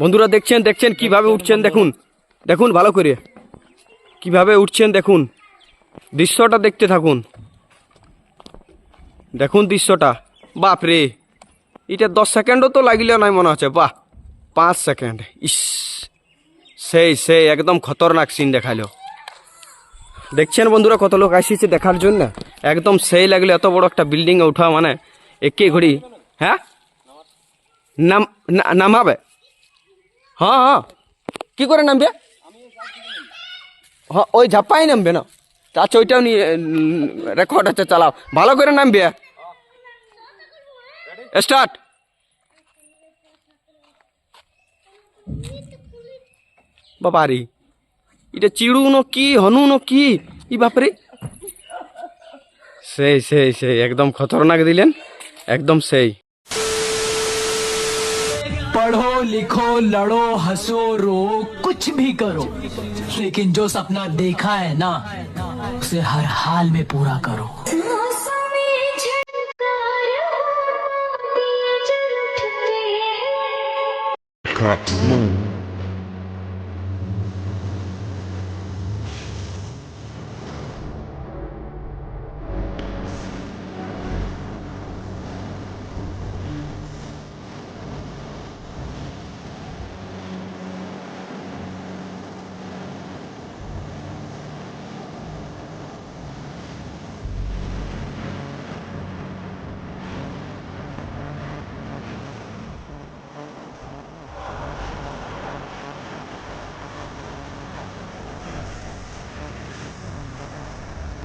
বন্ধুরা দেখছেন দেখছেন কীভাবে উঠছেন, দেখুন। দেখুন ভালো করে। কীভাবে উঠছেন, দেখুন। দৃশ্যটা দেখতে থাকুন। দেখুন দৃশ্যটা। বাপ রে। এটা দশ সেকেন্ডও তো লাগিলেও নাই, মনে হচ্ছে। বাহ, পাঁচ সেকেন্ড। ইস। সেই সেই, একদম খতরনাক সিন দেখাল। দেখছেন বন্ধুরা কত লোক আসিছে দেখার জন্য? একদম সেই লাগল এত বড় একটা বিল্ডিংয়ে উঠা মানে একে ঘড়ি। হ্যাঁ? নাম নামাবে হ্যাঁ হ্যাঁ। কি করে নামবে? হ্যাঁ ওই ঝাপ্পাই নামবে না? আচ্ছা ওইটাও নিয়ে রেকর্ড আছে, চালাও। ভালো করে নামবে। স্টার্ট বাবারি এটা চিড়ু ন কি, হনু ন কি? ই বাপরে সেই সেই সেই, একদম খতরনাক দিলেন। একদম সেই। पढ़ो लिखो लड़ो हंसो रो कुछ भी करो। लेकिन जो सपना देखा है ना उसे हर हाल में पूरा करो। मौसमी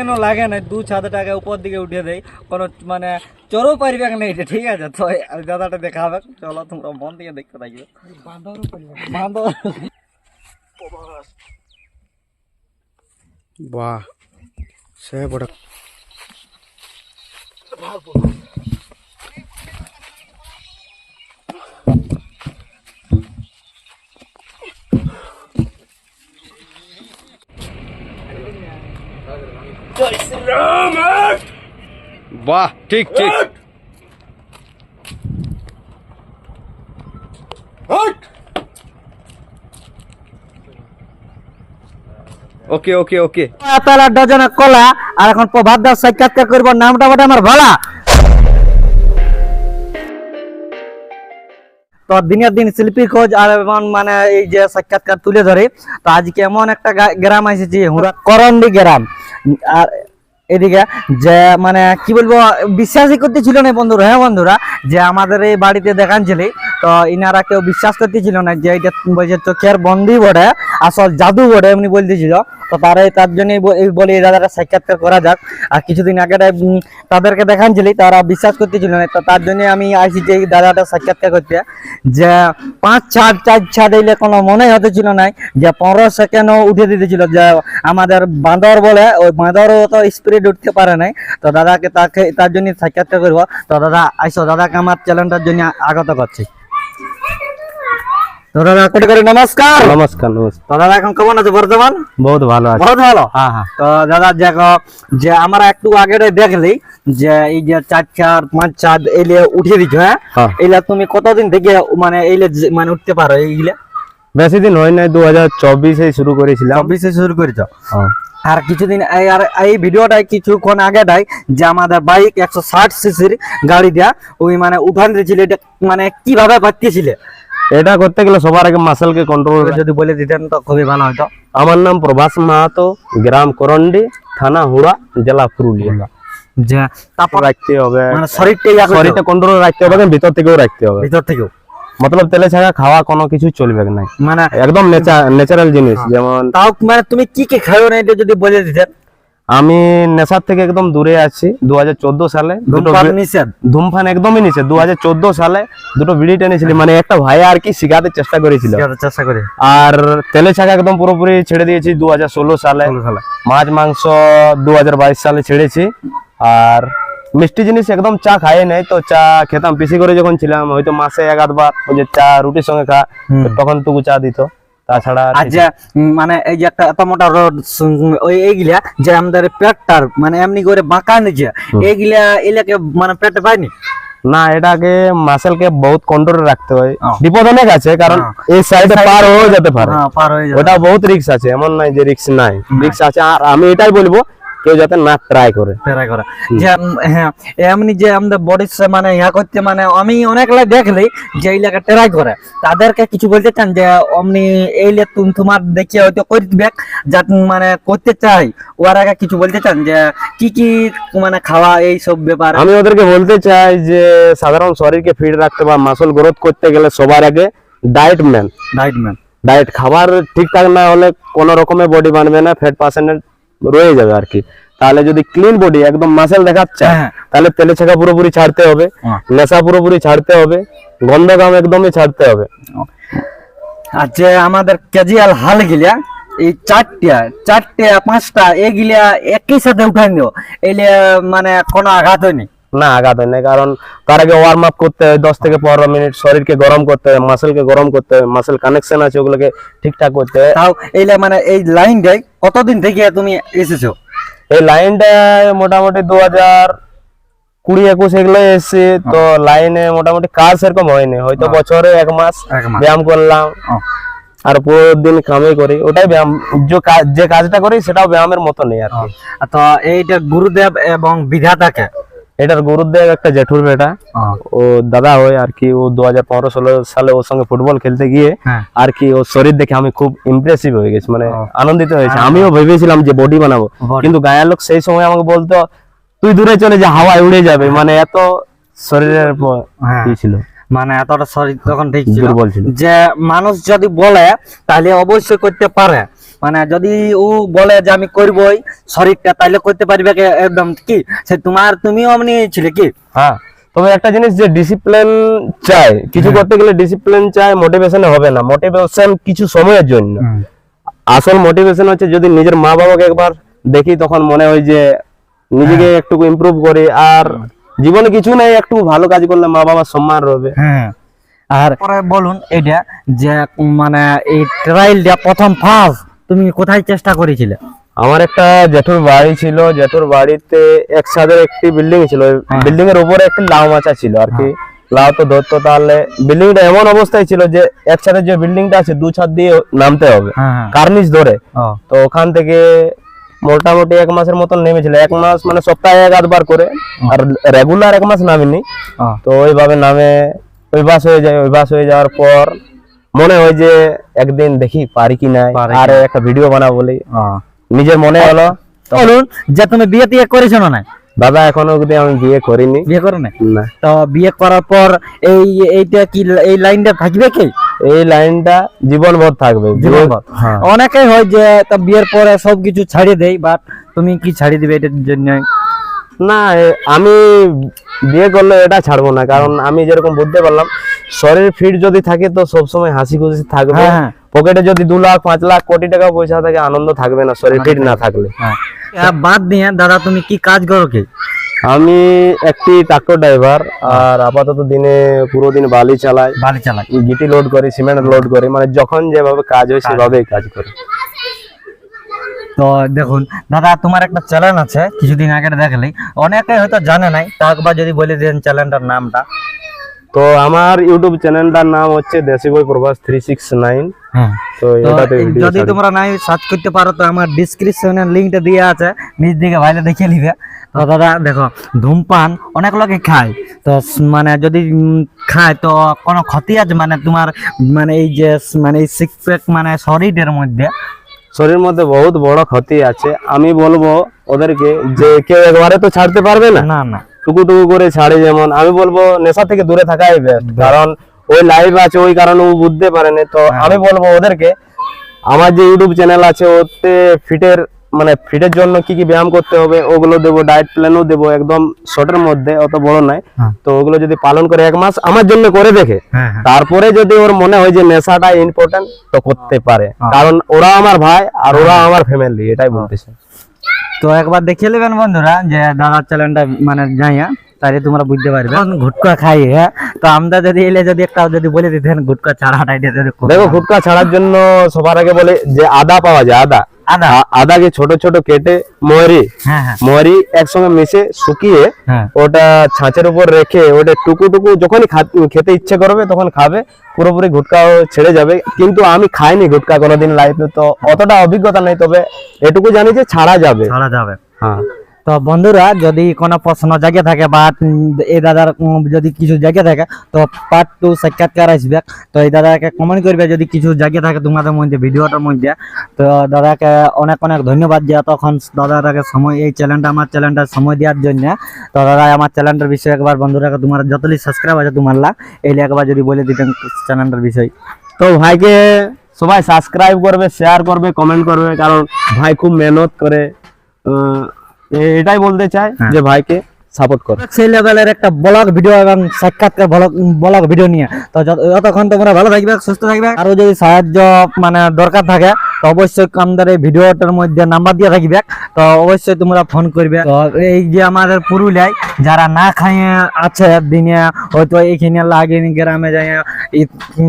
কেন লাগে না? দু ছাদ টাকা উপর দিকে উঠে দেয় কোনো মানে চোরও পারবে না এটা ঠিক আছে? তো দাদাটা দেখাবে। চলো তোমরা মন দিয়ে দেখতে থাকবে। বান্দর। বাহ সে বড় বাহ ঠিক ঠিক। ওকে ওকে ওকে। আড্ডা জানা কলা আর এখন প্রভাত দাস সাক্ষাৎকার করব। নামটা বটে আমার ভালা তো দিনের দিন শিল্পী খোঁজ আর এমন মানে এই যে সাক্ষাৎকার তুলে ধরে, তো আজকে এমন একটা গ্রাম এসেছি করন্ডি গ্রাম। আর এদিকে যে মানে কি বলব, বিশ্বাসই করতেছিল না বন্ধুরা হ্যাঁ বন্ধুরা? যে আমাদের এই বাড়িতে দেখানছিলি তো ইনারা কেউ বিশ্বাস করতেছিল না যে এটা বলছে চোখের বন্দি বটে, আসল জাদু বটে, এমনি বলতেছিল। তো তারাই তার জন্যই বলে এই দাদাটা সাক্ষাৎকার করা যাক। আর কিছুদিন আগে তাদেরকে দেখানছিলি, তারা বিশ্বাস করতেছিল না। তো তার জন্য আমি আইসি যে দাদাটা সাক্ষাৎকার করতে। যে পাঁচ ছাদ, চার ছাদ এলে কোনো মনে হতেছিল না যে পনেরো সেকেন্ডও উঠে দিতেছিল। যে আমাদের বাঁদর বলে, ওই বাঁদরও তো স্পিড উঠতে পারে নাই। তো দাদাকে তাকে, তার জন্য সাক্ষাৎকার করব। তো দাদা, আইসো, দাদাকে আমার চ্যানেলটার জন্য আগত করছি। তো দাদা করে নমস্কার। নমস্কার নমস্কার। তো এখন কেমন আছে বর্তমান? বহুত ভালো আছে। বহুত ভালো? হ্যাঁ হ্যাঁ। তো দাদা দেখো যে আমরা একটু আগে দেখলি যে এই যে চার চার পাঁচ চাঁদ এলে উঠিয়ে দিচ্ছ হ্যাঁ? হ্যাঁ। তুমি কতদিন থেকে মানে এলে মানে উঠতে পারো এইগুলা বেশি দিন হয় নাই দু হাজার চব্বিশে শুরু করেছিলাম। চব্বিশে শুরু করেছ? হ্যাঁ। আর কিছুদিন এই আর এই ভিডিওটাই কিছুক্ষণ আগেটাই যে আমাদের বাইক একশো ষাট সিসির গাড়িটা ওই মানে উঠান দিয়েছিল এটা মানে কীভাবে পাঠিয়েছিলে এটা করতে গেলে সবার আগে মাসেলকে কন্ট্রোল যদি বলে দিতেন তো খুবই ভালো হতো আমার নাম প্রভাস মাহাতো গ্রাম করন্ডি থানা হুড়া জেলা পুরুলিয়া। যে তারপর রাখতে হবে। মানে শরীরটা শরীরটা কন্ট্রোল রাখতে হবে ভিতর থেকেও রাখতে হবে। ভিতর থেকেও। মতলব তেলে ছাড়া খাওয়া কোনো কিছু চলবে না। মানে একদম ন্যাচারাল জিনিস যেমন তাও মানে তুমি কি কি খাও না এটা যদি বলে দিতেন? আমি নেশার থেকে একদম দূরে আছি দু হাজার চোদ্দ সালে। ধূমপান একদমই নিচে দু সালে দুটো বিড়ি টেনেছিলি মানে একটা ভাই আর কি শিখাতে চেষ্টা করেছিল। আর তেলে ছাকা একদম পুরোপুরি ছেড়ে দিয়েছি দু হাজার ষোলো সালে। সালে। মাছ মাংস দু হাজার বাইশ সালে ছেড়েছি। আর মিষ্টি জিনিস একদম চা খাই নাই তো চা খেতাম। পিসি করে যখন ছিলাম হয়তো মাসে এক আধবার ওই যে চা রুটির সঙ্গে খা তখন টুকু চা দিত। তাছাড়া মানে এই যে একটা এত মোটা রোড ওই এইগুলা যে আমাদের পেটটার মানে এমনি করে বাঁকা নিচে এইগুলা এলাকে মানে পেটে পাইনি না এটাকে মাসেলকে বহুত কন্ট্রোলে রাখতে হয়। বিপদ অনেক আছে কারণ এই সাইডে পার হয়ে যেতে পারে। হ্যাঁ ওটা বহুত রিক্স আছে এমন নাই যে রিক্স নাই। রিক্স আছে আর আমি এটাই বলব কেউ যাতে না ট্রাই করে। ফেরা করা। যে হ্যাঁ এমনি যে আমাদের বডির মানে ইয়া করতে মানে আমি অনেকলাই দেখলি যে এই লেখা ট্রাই করে। তাদেরকে কিছু বলতে চান যে অমনি এই লে তুমি তোমার দেখে হয়তো করবে যা মানে করতে চাই। ওর আগে কিছু বলতে চান যে কি কি মানে খাওয়া এই সব ব্যাপার? আমি ওদেরকে বলতে চাই যে সাধারণ শরীরকে ফিট রাখতে বা মাসল গ্রোথ করতে গেলে সবার আগে diet man diet man diet খাবার ঠিকঠাক না হলে কোনো রকমের বডি বানবে না ফ্যাট পার্সেন্টেজ রয়ে যাবে আর কি তাহলে যদি ক্লিন বডি একদম মাসেল দেখাচ্ছে হ্যাঁ। তাহলে তেলে ছেঁকা পুরোপুরি ছাড়তে হবে হ্যাঁ। নেশা পুরোপুরি ছাড়তে হবে গন্ধ কাম একদমই ছাড়তে হবে আর যে আমাদের ক্যাজুয়াল হাল গিলা এই চারটা চারটা পাঁচটা এগুলা একই সাথে উঠাই নিও এলে মানে কোনো আঘাত হয়নি না আঘাত হয় না কারণ তার আগে ওয়ার্ম আপ করতে হয় দশ থেকে পনেরো মিনিট শরীরকে গরম করতে হয় মাসেলকে গরম করতে হয় মাসেল কানেকশন আছে ওগুলোকে ঠিকঠাক করতে হয়। তাও এইলে মানে এই লাইনটাই কতদিন থেকে তুমি এসেছ? এই লাইনটা মোটামুটি দু হাজার কুড়ি একুশ এগুলো এসছে। তো লাইনে মোটামুটি কাজ সেরকম হয়নি। হয়তো বছরে এক মাস ব্যায়াম করলাম। আর পুরো দিন কামে করি। ওটাই ব্যায়াম। যে কাজ যে কাজটা করি সেটাও ব্যায়ামের মতো নেই আর কি। আর তো এইটা গুরুদেব এবং বিধাতাকে এটার গুরুদেব একটা জেঠুর বেটা। ও। দাদা হয় আর কি ও দু হাজার পনেরো ষোলো সালে ওর সঙ্গে ফুটবল খেলতে গিয়ে হ্যাঁ। আর কি ওর শরীর দেখে আমি খুব ইমপ্রেসিভ হয়ে গেছি মানে আনন্দিত হয়েছে। আমিও ভেবেছিলাম যে বডি বানাবো কিন্তু গায়ের লোক সেই সময় আমাকে বলতো তুই দূরে চলে যা হাওয়ায় উড়ে যাবে। মানে এত শরীরের হ্যাঁ। ছিল। মানে এতটা শরীর তখন ঠিক ছিল। যে মানুষ যদি বলে তাহলে অবশ্যই করতে পারে। মানে যদি ও বলে যে আমি করবই শরীরটা তাহলে করতে পারবে একদম কি? সে তোমার তুমিও অমনি ছিলে কি? হ্যাঁ তবে একটা জিনিস যে ডিসিপ্লিন চাই কিছু হ্যাঁ। করতে গেলে ডিসিপ্লিন চাই মোটিভেশন হবে না। মোটিভেশন কিছু সময়ের জন্য। আসল মোটিভেশন হচ্ছে যদি নিজের মা বাবাকে একবার দেখি তখন মনে হয় যে নিজেকে হ্যাঁ। একটু ইমপ্রুভ করি। আর জীবনে কিছু নাই একটু ভালো কাজ করলে মা বাবার সম্মান রবে। হ্যাঁ। আর পরে বলুন এটা যে মানে এই ট্রায়ালটা প্রথম ফার্স্ট তুমি কোথায় চেষ্টা করেছিলে? আমার একটা জেঠুর বাড়ি ছিল জেঠুর বাড়িতে এক ছাদের একটি বিল্ডিং ছিল। হ্যাঁ। বিল্ডিং এর উপরে একটি লাউ মাচা ছিল আর কি। লাউ তো ধরতো তাহলে বিল্ডিংটা এমন অবস্থায় ছিল যে এক ছাদের যে বিল্ডিংটা আছে দু ছাদ দিয়ে নামতে হবে হ্যাঁ হ্যাঁ। ধরে। তো ওখান থেকে মোটামুটি এক মাসের মতন নেমেছিল। এক মাস মানে সপ্তাহে এক আধবার করে। আর রেগুলার এক মাস নামিনি। তো ওইভাবে নামে ওই বাস হয়ে যায় ওই বাস হয়ে যাওয়ার পর মনে হয় যে একদিন দেখি পারি কি পারি আর একটা ভিডিও বানাবো বলি। নিজের মনে হলো বলুন যে তুমি বিয়ে টিয়ে করেছ না না দাদা এখনও অবধি আমি বিয়ে করিনি। বিয়ে করো না না। তো বিয়ে করার পর এই এইটা কি এই লাইনটা থাকবে কি? এই লাইনটা জীবনভর থাকবে। জীবনভর। হ্যাঁ। অনেকেই হয় যে তা বিয়ের পরে সবকিছু ছাড়িয়ে দেয় বাট তুমি কি ছাড়িয়ে দিবে এটার জন্য না আমি বিয়ে করলে এটা ছাড়বো না কারণ আমি যেরকম বুঝতে পারলাম শরীর ফিট যদি থাকে তো সবসময় হাসি খুশি থাকবে। হ্যাঁ, হ্যাঁ। পকেটে যদি দু লাখ পাঁচ লাখ কোটি টাকা পয়সা থাকে আনন্দ থাকবে না শরীর ফিট না থাকলে। হ্যাঁ। বাদ দিয়ে দাদা তুমি কি কাজ করো কি? আমি একটি ট্রাক্টর ড্রাইভার আর আপাতত দিনে পুরো দিন বালি চালাই। বাড়ি চালাই। গিটি লোড করি সিমেন্ট লোড করি মানে যখন যেভাবে কাজ হয় সেভাবেই কাজ করি। তো দেখুন দাদা তোমার একটা চ্যানেল আছে কিছুদিন আগে দেখলি। অনেকে হয়তো জানে নাই তা একবার যদি বলে দেন চ্যানেলটার নামটা। তো আমার ইউটিউব চ্যানেলটার নাম হচ্ছে দেশি বই প্রভাস থ্রি সিক্স নাইন তো যদি তোমরা নাই সার্চ করতে পারো তো আমার ডিসক্রিপশনে লিংকটা দেওয়া আছে নিচ দিকে ভাইলে দেখে নিবে। তো দাদা দেখো ধূমপান অনেক লোকে খায়। তো মানে যদি খায় তো কোনো ক্ষতি আছে? মানে তোমার মানে এই যে মানে এই সিক্স প্যাক মানে শরীরের মধ্যে। শরীরের মধ্যে বহুত বড় ক্ষতি আছে। আমি বলব ওদেরকে যে কেউ একবারে তো ছাড়তে পারবে না? না না। টুকু টুকু করে ছাড়ে যেমন আমি বলব নেশা থেকে দূরে থাকাই বেস্ট কারণ ওই লাইভ আছে ওই কারণে ও বুঝতে পারেনি তো আমি বলব ওদেরকে আমার যে ইউটিউব চ্যানেল আছে ওতে ফিটের মানে ফিটের জন্য কি কি ব্যায়াম করতে হবে ওগুলো দেবো ডায়েট প্ল্যানও দেবো একদম শর্টের মধ্যে অত বড় নয়। হ্যাঁ। তো ওগুলো যদি পালন করে এক মাস আমার জন্য করে দেখে। হ্যাঁ হ্যাঁ। তারপরে যদি ওর মনে হয় যে নেশাটা ইম্পর্টেন্ট তো করতে পারে। কারণ ওরা আমার ভাই আর ওরা আমার ফ্যামিলি এটাই বলতেছে। তো একবার দেখিয়ে নেবেন বন্ধুরা যে দাদার চ্যানেলটা মানে যাইয়া তাহলে তোমরা বুঝতে পারবে। ঘুটকা খাই হ্যাঁ তো আমরা যদি এলে যদি একটা যদি বলে দিতেন গুটকা ছাড়াটা। দেখো ঘুটকা ছাড়ার জন্য সবার আগে বলে যে আদা পাওয়া যায় আদা। আদা। আদাকে ছোট ছোট কেটে মরি হ্যাঁ হ্যাঁ। মরি একসঙ্গে মিশে শুকিয়ে হ্যাঁ। ওটা ছাঁচের উপর রেখে ওটা টুকু টুকু যখনই খেতে ইচ্ছে করবে তখন খাবে পুরোপুরি গুটকা ছেড়ে যাবে। কিন্তু আমি খাইনি গুটকা কোনোদিন লাইফে তো অতটা অভিজ্ঞতা নেই তবে এটুকু জানি যে ছাড়া যাবে। ছাড়া যাবে। হ্যাঁ। তো বন্ধুরা, যদি কোনো প্রশ্ন জায়গা থাকে বা এই দাদার যদি কিছু জায়গা থাকে, তো পার্ট টু সাক্ষাৎকার আসবে। তো এই দাদাকে কমেন্ট করবে যদি কিছু জায়গা থাকে তোমাদের মধ্যে, ভিডিওটার মধ্যে। তো দাদাকে অনেক অনেক ধন্যবাদ যে তখন দাদাটাকে সময়, এই চ্যানেলটা আমার চ্যানেলটা সময় দেওয়ার জন্য। তো দাদা আমার চ্যানেলটার বিষয়ে একবার বন্ধুরাকে তোমার যতই সাবস্ক্রাইব আছে তোমার লা, এই একবার যদি বলে দিতেন চ্যানেলটার বিষয়। তো ভাইকে সবাই সাবস্ক্রাইব করবে শেয়ার করবে কমেন্ট করবে, কারণ ভাই খুব মেহনত করে এ- এটাই বলতে চাই হ্যাঁ। যে ভাইকে সাপোর্ট করে। সেই লেভেলের একটা ব্লগ ভিডিও এবং সাক্ষাৎকার ব্লগ ব্লগ ভিডিও নিয়ে। তো যতক্ষণ তোমরা ভালো থাকবে সুস্থ থাকবে। আরও যদি সাহায্য মানে দরকার থাকে তো অবশ্যই আমাদের এই ভিডিওটার মধ্যে নাম্বার দিয়ে থাকবে তো অবশ্যই তোমরা ফোন করবে। তো এই যে আমাদের পুরুলিয়ায় যারা না খাইয়ে আছে দিনে হয়তো এইখানে লাগে গ্রামে যায়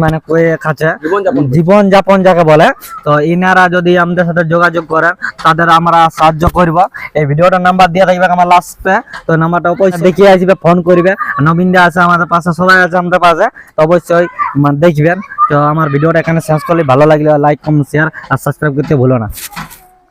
মানে কয়ে খাচ্ছে। জীবনযাপন যাকে বলে। তো ইনারা যদি আমাদের সাথে যোগাযোগ করেন তাদের আমরা সাহায্য করব। এই ভিডিওটার নাম্বার দিয়ে থাকবে আমার লাস্টে তো নাম্বারটা অবশ্যই দেখিয়ে আসবে, ফোন করবে। নবীন দা আছে আমাদের পাশে, সবাই আছে আমাদের পাশে। অবশ্যই দেখবেন। তো আমার ভিডিওটা এখানে শেষ করলে ভালো লাগলে লাইক কমেন্ট শেয়ার আর সাবস্ক্রাইব করতে ভুলো না।